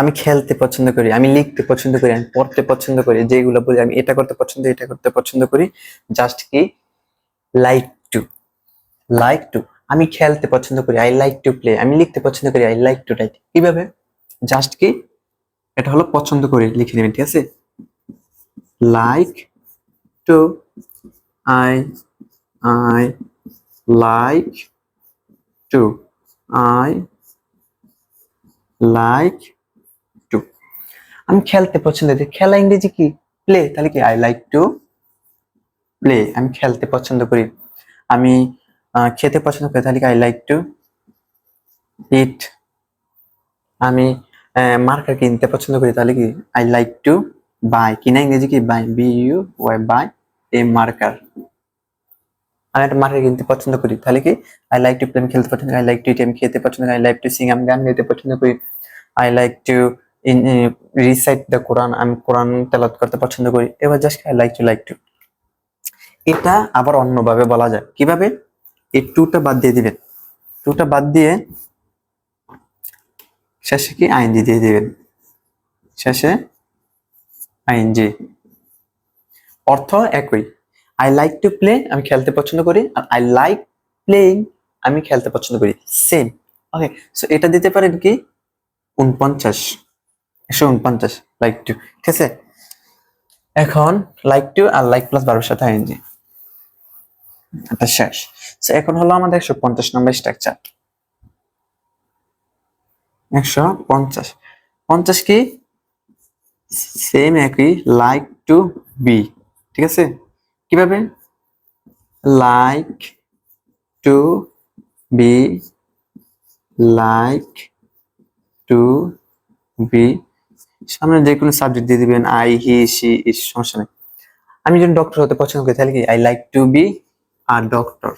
আমি খেলতে পছন্দ করি, আমি লিখতে পছন্দ করি, আমি পড়তে পছন্দ করি যেগুলো বলি আমি এটা করতে পছন্দ, এটা করতে পছন্দ করি। জাস্ট কি? লাইক টু লাইক টু আমি খেলতে পছন্দ করি আই লাইক টু প্লে আমি লিখতে পছন্দ করি আই লাইক টু রাইট কীভাবে? জাস্ট কি? এটা হলো পছন্দ করি, লিখে নেবেন, ঠিক আছে? Like to I I like to I like আমি খেলতে পছন্দ করি। খেলা ইংরেজি কি? প্লে তাহলে কি? আই লাইক টু প্লে আমি খেলতে পছন্দ করি। আমি খেতে পছন্দ করি, তাহলে কি? আই লাইক টু ইট আমি মার্কার কিনতে পছন্দ করি, তাহলে কি? আই লাইক টু বাই কিনা ইংরেজি কি? Buy B U Y buy a marker আমি একটা মার্কার কিনতে পছন্দ করি, তাহলে কি? আই লাইক টু প্লে খেলতে পছন্দ করি। আই লাইক টু ইট আমি খেতে পছন্দ করি। আই লাইক টু সিং আমি গান গাইতে পছন্দ করি। I like to recite the Quran আমি কোরআন তেলাত করতে পছন্দ করি। এবার just I like to like to এটা আবার অন্যভাবে বলা যায়। কীভাবে? এই টুটা বাদ দিয়ে দিবেন। টুটা বাদ দিয়ে শেষে কি আইনজি দিয়ে দিবেন? শেষে আইনজি অর্থ একই। আই লাইক টু প্লে আমি খেলতে পছন্দ করি। আর আই লাইক প্লেইং আমি খেলতে পছন্দ করি। সেম ওকে সো এটা দিতে পারেন কি? উনপঞ্চাশ। একশো উনপঞ্চাশ লাইক টু ঠিক আছে? এখন লাইক টু আর লাইক প্লাস বারোর সাথে আইনজি এটা শেষ। এখন হলো আমাদের একশো পঞ্চাশ নম্বর স্ট্রাকচার একশো পঞ্চাশ। পঞ্চাশ কি? সেম একই লাইক টু বি ঠিক আছে? কীভাবে? Like to be like to be সামনে যে কোনো সাবজেক্ট দিয়ে দিবেন আই হি সি ইস সমস্যা নেই। আমি যদি ডক্টর হতে পছন্দ করি, তাহলে কি আই লাইক টু বি আর ডক্টর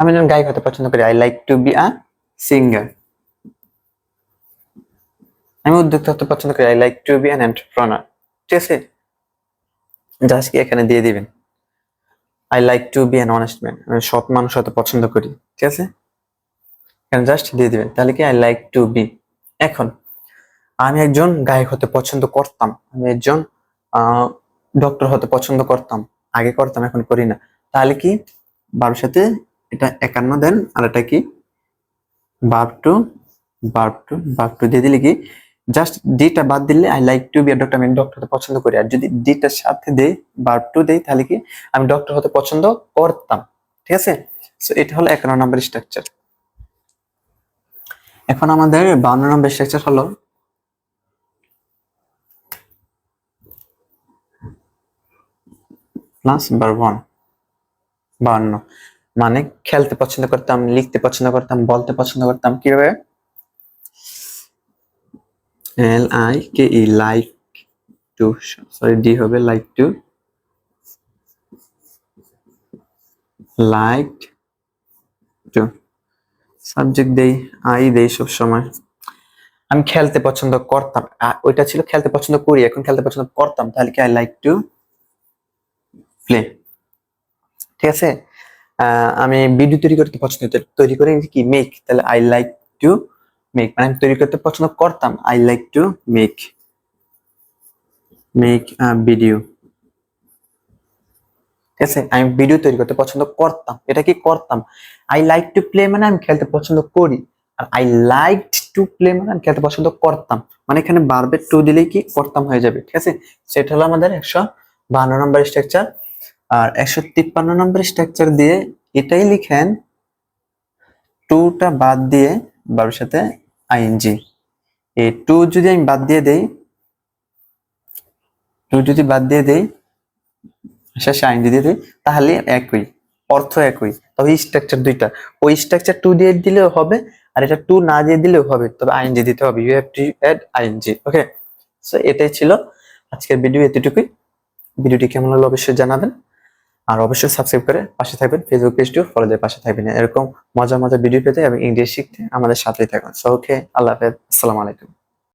আমি যখন গায়ক হতে পছন্দ করি I like to be a singer আমি উদ্যোক্তা হতে পছন্দ করি I like to be an entrepreneur ঠিক আছে? জাস্ট কি এখানে দিয়ে দিবেন? I like to be an honest man আমি সৎ মানুষ হতে পছন্দ করি। ঠিক আছে? এখানে জাস্ট দিয়ে দিবেন। তাহলে কি আই লাইক টু বি এখন। আমি একজন গায়ক হতে পছন্দ করতাম। আমি একজন ডক্টর হতে পছন্দ করতাম। আগে করতাম, এখন করি না। তাহলে কি? বারোর সাথে এটা একান্ন দেন, আর এটা কি? বার টু বার টু বার টু দিয়ে দিলে কি? জাস্ট ডিটা বাদ দিলে I like to be doctor আমি ডক্টর হতে পছন্দ করি। আর যদি ডিটার সাথে দেই বার টু দেই, তাহলে কি? আমি ডক্টর হতে পছন্দ করতাম। ঠিক আছে? সো এটা হলো একান্ন নম্বর স্ট্রাকচার এখন আমাদের বান্ন নম্বর স্ট্রাকচার হলো প্লাস বার ওয়ান বান্ন মানে খেলতে পছন্দ করতাম, লিখতে পছন্দ করতাম, বলতে পছন্দ করতাম কীভাবে? L I K E like to sorry D হবে like to like to subject দেই আই দেই সব সময়। আমি খেলতে পছন্দ করতাম। ওইটা ছিল খেলতে পছন্দ করি, এখন খেলতে পছন্দ করতাম, তাহলে কি আই লাইক টু প্লে ঠিক আছে? আমি ভিডিও তৈরি করতে পছন্দ তৈরি করে কি মেক তাহলে আই লাইক টু মেক মানে আমি তৈরি করতে পছন্দ করতাম I like to make make video ঠিক আছে? আমি ভিডিও তৈরি করতে পছন্দ করতাম। এটা কি করতাম? আই লাইক টু প্লে মানে আমি খেলতে পছন্দ করি। আর আই লাইক টু প্লে মানে আমি খেলতে পছন্দ করতাম। মানে এখানে বারবে টু দিলেই কি করতাম হয়ে যাবে। ঠিক আছে? সেটা হলো আমাদের একশো বান্ন নম্বর স্ট্রাকচার আর একশো তিপ্পান্ন নম্বর স্ট্রাকচার দিয়ে এটাই লিখেন টুটা বাদ দিয়ে বারোর সাথে আইএনজি এই টু যদি আমি বাদ দিয়ে দেই, টু যদি বাদ দিয়ে দেই, শেষে আইএনজি দিয়ে দিই, তাহলে একই, অর্থ একই। তবে স্ট্রাকচার দুইটা, ওই স্ট্রাকচার টু দিয়ে দিলেও হবে আর এটা টু না দিয়ে দিলেও হবে, তবে আইএনজি দিতে হবে you have to add ING okay so এটাই ছিল আজকের ভিডিও এতটুকুই। ভিডিওটি কেমন হলো অবশ্যই জানাবেন। আর অবশ্যই সাবস্ক্রাইব করে পাশে থাকবেন ফেসবুক পেজটিও ফলো দিয়ে পাশে থাকবেন। এরকম মজা মজা ভিডিও পেতে এবং ইংলিশ শিখতে আমাদের সাথেই থাকুন। সো ওকে আল্লাহ হাফেজ। আসসালামু আলাইকুম।